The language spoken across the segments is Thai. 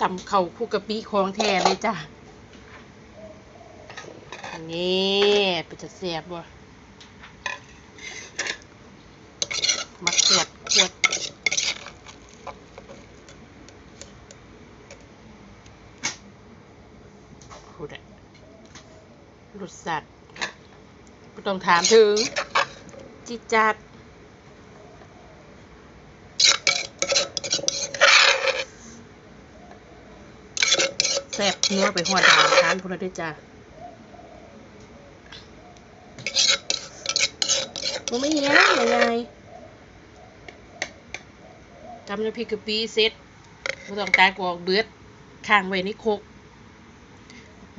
ตำเข่าคู่กะปิของแท้เลยจ้ะ นี่เป็นจะเสียบบ่มาขวดขวดพูดอะรสสัตว์ไม่ต้องถามถึง จิจัด แซ่บเนื้อไปหัวดาวทานพุ่นลเด้อจ้ะมันไม่แย้งยังไงทำน้ำพริกกะปิเสร็จไม่ต้องตากออกเบิดข้างไว้ในคก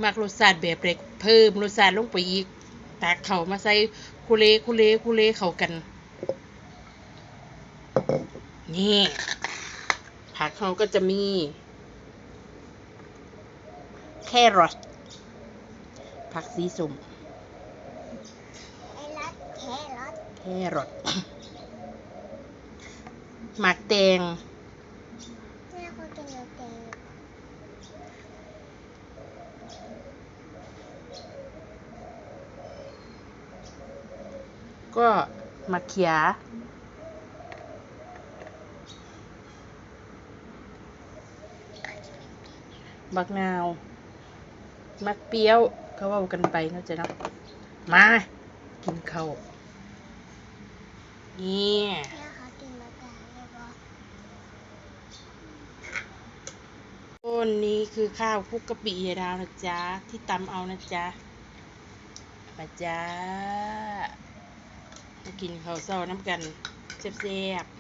มักรสชาติแบบเล็กเพิ่มรสชาติลงไปอีกตากเข่ามาใส่คุเลคุเลคุเลเข้ากัน นี่ผักเขาก็จะมี แครอทผักสีส้มไอ้รัดแครอทแครอทหมักแตงแม่เขากินแล้วแกงก็หมักเขียบักนาว มักเปรี้ยวเขาว่ากันไปเนาะจ๊ะเนาะมา กินข้าวนี่ยต้นนี้คือข้าวคุกกะปิยายดาวนะจ๊ะ ที่ตำเอานะจ๊ะ มาจ้ามากินข้าวเช้าน้ำกันแซ่บๆ